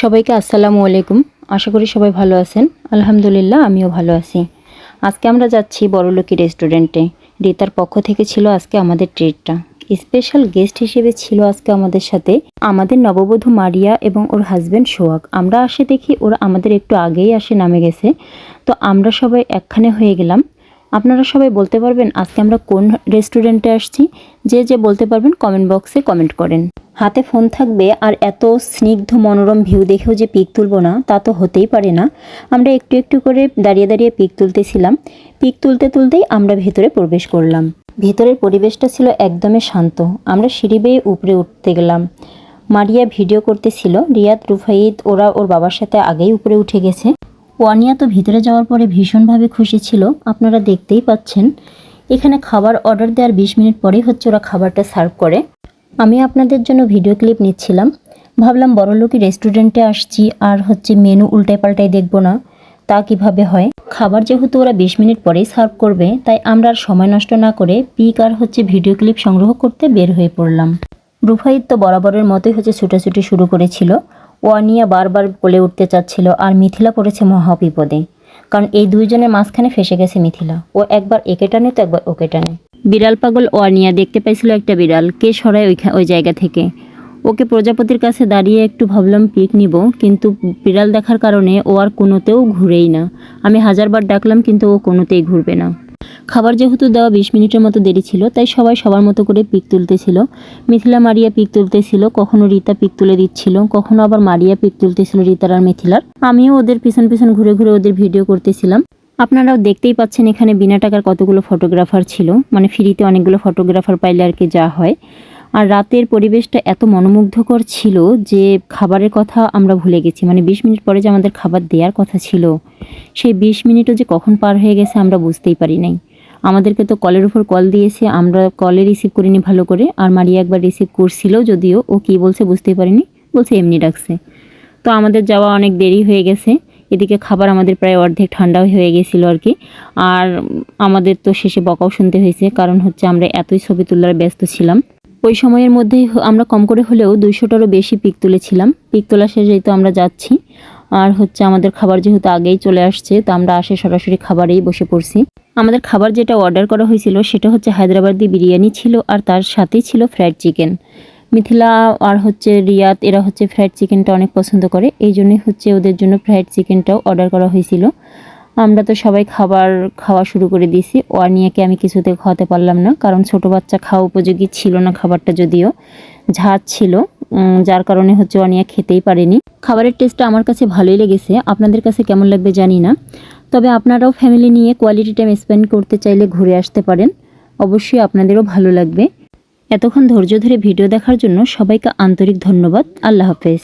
সবাইকে আসসালামু আলাইকুম। আশা করি সবাই ভালো আছেন। আলহামদুলিল্লাহ, আমিও ভালো আছি। আজকে আমরা যাচ্ছি বড়লোকি রেস্টুরেন্টে। রিতার পক্ষ থেকে ছিল আজকে আমাদের ট্রিটটা স্পেশাল গেস্ট হিসেবে ছিল আজকে আমাদের সাথে আমাদের নববধূ মারিয়া এবং ওর হাজবেন্ড সোহাগ। আমরা আসে দেখি ওরা আমাদের একটু আগেই আসে নামে গেছে। তো আমরা সবাই একখানে হয়ে গেলাম। আপনারা সবাই বলতে পারবেন আজকে আমরা কোন রেস্টুরেন্টে আসছি। যে যে বলতে পারবেন কমেন্ট বক্সে কমেন্ট করেন। হাতে ফোন থাকবে আর এত স্নিগ্ধ মনোরম ভিউ দেখেও যে পিক তুলবো না, তা তো হতেই পারে না। আমরা একটু একটু করে দাঁড়িয়ে দাঁড়িয়ে পিক তুলতেছিলাম। পিক তুলতে তুলতেই আমরা ভেতরে প্রবেশ করলাম। ভেতরের পরিবেশটা ছিল একদমই শান্ত। আমরা সিঁড়ি বেয়ে উপরে উঠতে গেলাম। মারিয়া ভিডিও করতেছিল। রিয়াদ, রুফাইদ, ওরা ওর বাবার সাথে আগেই উপরে উঠে গেছে। ওয়ানিয়া তো ভিতরে যাওয়ার পরে ভীষণভাবে খুশি ছিল, আপনারা দেখতেই পাচ্ছেন। এখানে খাবার অর্ডার দেওয়ার বিশ মিনিট পরেই হচ্ছে ওরা খাবারটা সার্ভ করে। আমি আপনাদের জন্য ভিডিও ক্লিপ নিচ্ছিলাম। ভাবলাম বড়লোকি রেস্টুরেন্টে আসছি আর হচ্ছে মেনু উল্টাই পাল্টাই দেখব না, তা কীভাবে হয়? খাবার যেহেতু ওরা বিশ মিনিট পরেই সার্ভ করবে, তাই আমরা আর সময় নষ্ট না করে পিক আর হচ্ছে ভিডিও ক্লিপ সংগ্রহ করতে বের হয়ে পড়লাম। রুফাইদ তো বরাবরের মতোই হচ্ছে ছুটাছুটি শুরু করেছিল। ওয়ানিয়া বারবার বলে উঠতে চাচ্ছিল, আর মিথিলা পড়েছে মহা বিপদে কারণ এই দুইজনের মাঝখানে ফেসে গেছে মিথিলা। ও একবার একে টানে, তো একবার ওকে টানে। বিড়াল পাগল ওয়ানিয়া দেখতে পাইছিল একটা বিড়াল, কে সরায় ওই ওই জায়গা থেকে। ওকে প্রজাপতির কাছে দাঁড়িয়ে একটু ভাবলাম, পিক নিব, কিন্তু বিড়াল দেখার কারণে ও আর কোনোতেও ঘুরেই না। আমি হাজারবার ডাকলাম, কিন্তু ও কোনোতেই ঘুরবে না। খাবার যেহেতু দেওয়া বিশ মিনিটের মতো দেরি ছিল, তাই সবাই সবার মতো করে পিক তুলতেছিল। মিথিলা মারিয়া পিক তুলতেছিল, কখনো রিতা পিক তুলে দিচ্ছিল, কখনো আবার মারিয়া পিক তুলতেছিল রিতার আর মিথিলার। আমিও ওদের পিছন পিছন ঘুরে ঘুরে ওদের ভিডিও করতেছিলাম। আপনারাও দেখতেই পাচ্ছেন এখানে বিনা টাকার কতগুলো ফটোগ্রাফার ছিল মানে ফ্রিতে অনেকগুলো ফটোগ্রাফার পাইলে আর কি যা হয়। আর রাতের পরিবেশটা এত মনোমুগ্ধকর ছিল যে খাবারের কথা আমরা ভুলে গেছি মানে বিশ মিনিট পরে যে আমাদের খাবার দেওয়ার কথা ছিল, সেই বিশ মিনিটও যে কখন পার হয়ে গেছে আমরা বুঝতেই পারি নাই। আমাদেরকে তো কলের উপর কল দিয়েছে, আমরা কলে রিসিভ করিনি ভালো করে। আর মারিয়া একবার রিসিভ করছিল যদিও, ও কি বলছে বুঝতেই পারিনি, বলছে এমনি ডাকছে। তো আমাদের যাওয়া অনেক দেরি হয়ে গেছে, এদিকে খাবার আমাদের প্রায় অর্ধেক ঠান্ডা হয়ে গেছিল আর কি। আর আমাদের তো শেষে বকাও শুনতে হয়েছে, কারণ হচ্ছে আমরা এতই ছবি তোলার ব্যস্ত ছিলাম। ওই সময়ের মধ্যেই আমরা কম করে হলেও দুইশোটারও বেশি পিক তুলেছিলাম। পিক তোলা শেষে তো আমরা যাচ্ছি। আর হচ্ছে আমাদের খাবার যেহেতু আগেই চলে আসছে, তো আমরা আসে সরাসরি খাবারেই বসে পড়ছি। আমাদের খাবার যেটা অর্ডার করা হয়েছিল সেটা হচ্ছে হায়দ্রাবাদি বিরিয়ানি ছিল আর তার সাথেই ছিল ফ্রাইড চিকেন মিথিলা আর হচ্ছে রিয়াদ, এরা হচ্ছে ফ্রাইড চিকেনটা অনেক পছন্দ করে, এই জন্যই হচ্ছে ওদের জন্য ফ্রাইড চিকেনটাও অর্ডার করা হয়েছিল। আমরা তো সবাই খাবার খাওয়া শুরু করে দিয়েছি, ওয়ানিয়াকে আমি কিছুতে খাওয়াতে পারলাম না, কারণ ছোট বাচ্চা খাওয়া উপযোগী ছিল না খাবারটা যদিও, ঝাঁজ ছিল। যার কারণে হচ্ছে অনিয়া খেতেই পারেনি। খাবারের টেস্টটা আমার কাছে ভালোই লেগেছে। আপনাদের কাছে কেমন লাগবে জানি না। তবে আপনারাও ফ্যামিলি নিয়ে কোয়ালিটি টাইম স্পেন্ড করতে চাইলে ঘুরে আসতে পারেন। অবশ্যই আপনাদেরও ভালো লাগবে। এতক্ষণ ধৈর্য ধরে ভিডিও দেখার জন্য সবাইকে আন্তরিক ধন্যবাদ। আল্লাহ হাফেজ।